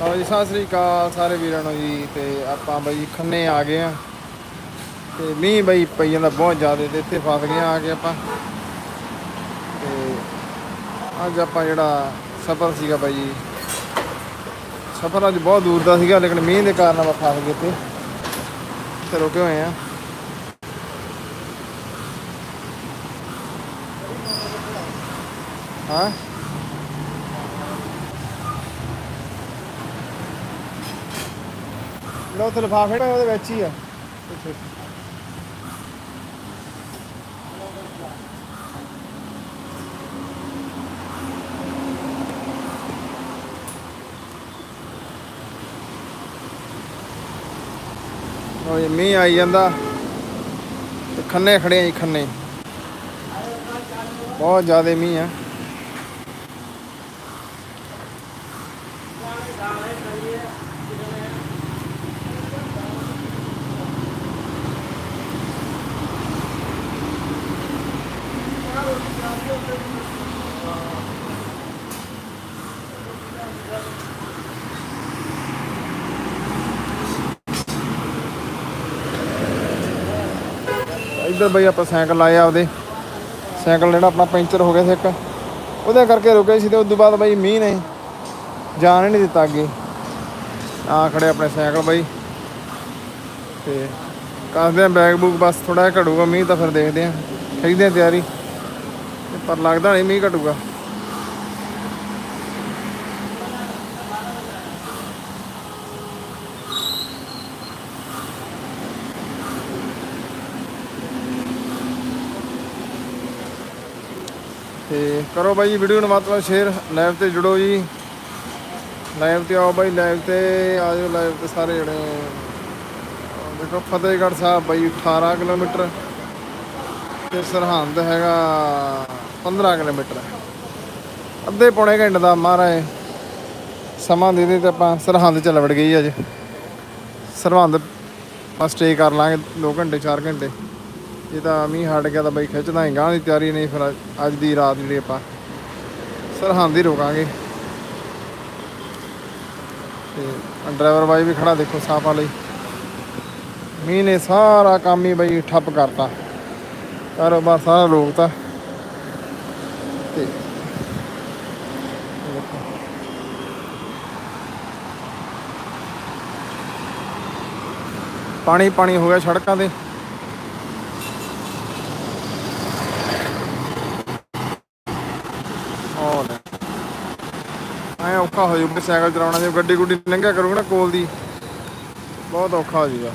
ਲਓ ਜੀ, ਸਤਿ ਸ੍ਰੀ ਅਕਾਲ ਸਾਰੇ ਵੀਰਾਂ ਨੂੰ ਜੀ, ਤੇ ਆਪਾਂ ਬਈ ਖੰਨੇ ਆ ਗਏ ਆ। ਤੇ ਮੀਂਹ ਬਈ ਪਈ ਜਾਂਦਾ ਬਹੁਤ ਜ਼ਿਆਦਾ ਤੇ ਇੱਥੇ ਫਸ ਗਏ ਆ ਕੇ ਆਪਾਂ। ਤੇ ਅੱਜ ਆਪਾਂ ਜਿਹੜਾ ਸਫ਼ਰ ਸੀਗਾ ਬਾਈ ਜੀ, ਸਫ਼ਰ ਅੱਜ ਬਹੁਤ ਦੂਰ ਦਾ ਸੀਗਾ, ਲੇਕਿਨ ਮੀਂਹ ਦੇ ਕਾਰਨ ਆਪਾਂ ਫਸ ਗਏ ਤੇ। ਤੇ ਰੁਕੇ ਹੋਏ ਆ। ਹਾਂ? ਲੋ ਤੇ ਲਿਫਾਫੇ ਨਾ ਉਹਦੇ ਵਿੱਚ ਹੀ ਆ। ਇੱਥੇ। ਲਓ ਮੀਂਹ ਆਈ ਜਾਂਦਾ। ਤੇ ਖੰਨੇ ਖੜੇ ਆ ਜੀ, ਖੰਨੇ। ਬਹੁਤ ਜ਼ਿਆਦਾ ਮੀਂਹ ਆ। ਇੱਧਰ ਬਈ ਆਪਾਂ ਸਾਈਕਲ ਲਾਏ ਆਪਦੇ ਸਾਈਕਲ ਜਿਹੜਾ ਆਪਣਾ ਪੈਂਚਰ ਹੋ ਗਿਆ ਸੀ ਇੱਕ। ਉਹਦੇ ਕਰਕੇ ਰੁਕੇ ਸੀ ਤੇ ਉਸ ਤੋਂ ਬਾਅਦ ਬਈ ਮੀਂਹ ਨੇ ਜਾਣ ਹੀ ਨਹੀਂ ਦਿੱਤਾ ਅੱਗੇ। ਆ ਖੜੇ ਆਪਣੇ ਸਾਈਕਲ ਬਈ। ਤੇ ਕਰਦੇ ਆ ਬੈਗ ਬੂਕ ਬਸ ਥੋੜਾ ਜਿਹਾ ਘਟੂਗਾ ਮੀਂਹ ਤਾਂ ਫਿਰ ਦੇਖਦੇ ਆ। ਖਰੀਦੇ ਆ ਤਿਆਰੀ। ਪਰ ਲੱਗਦਾ ਨਹੀਂ ਮੀਂਹ ਘਟੂਗਾ। ਤੇ ਕਰੋ ਬਾਈ ਵੀਡੀਓ ਨੂੰ ਮਤਲਬ ਸ਼ੇਅਰ ਲਾਈਵ ਤੇ ਜੁੜੋ ਜੀ। ਲਾਈਵ ਤੇ ਆਓ ਬਾਈ ਲਾਈਵ ਤੇ ਆ ਜਾਓ ਲਾਈਵ ਤੇ ਸਾਰੇ ਜਿਹੜੇ ਦੇਖੋ ਫਤਿਹਗੜ੍ਹ ਸਾਹਿਬ ਬਾਈ 18 ਕਿਲੋਮੀਟਰ। ਤੇ ਸਰਹੰਦ ਹੈਗਾ 15 ਕਿਲੋਮੀਟਰ। ਅੱਧੇ ਪੌਣੇ ਘੰਟੇ ਦਾ ਮਹਾਰਾਜ ਸਮਾਂ ਦੇ ਦੇ ਤੇ ਆਪਾਂ ਸਰਹੰਦ ਚ ਲਵੜ ਗਈ ਅੱਜ। ਸਰਹੰਦ ਆਪਾਂ ਸਟੇ ਕਰ ਲਾਂਗੇ 2 ਘੰਟੇ 4 ਘੰਟੇ। ਜੇ ਤਾਂ ਮੀਂਹ ਹਟ ਗਿਆ ਤਾਂ ਬਈ ਖਿੱਚਦਾ ਹੀ ਗਾਂ ਦੀ ਤਿਆਰੀ, ਨਹੀਂ ਫਿਰ ਅੱਜ- ਦੀ ਰਾਤ ਜਿਹੜੀ ਆਪਾਂ ਸਰਹੰਦ ਹੀ ਰੋਕਾਂਗੇ। ਤੇ ਡਰਾਈਵਰ ਬਾਈ ਵੀ ਖੜਾ ਦੇਖੋ ਸਾਫਾ ਲਈ। ਮੀਂਹ ਨੇ ਸਾਰਾ ਕੰਮ ਹੀ ਬਈ ਠੱਪ ਕਰਤਾ। ਕਾਰੋਬਾਰ ਸਾਰਾ ਰੋਕਤਾ। ਤੇ ਪਾਣੀ ਪਾਣੀ ਹੋ ਗਿਆ ਸੜਕਾਂ ਤੇ। ਐ ਔਖਾ ਹੋ ਜੂਗਾ ਸਾਈਕਲ ਚਲਾਉਣਾ ਜੇ ਗੱਡੀ ਗੁੱਡੀ ਲੰਘਿਆ ਕਰੂਗਾ ਨਾ ਕੋਲ ਦੀ। ਬਹੁਤ ਔਖਾ ਹੋ ਜਾਊਗਾ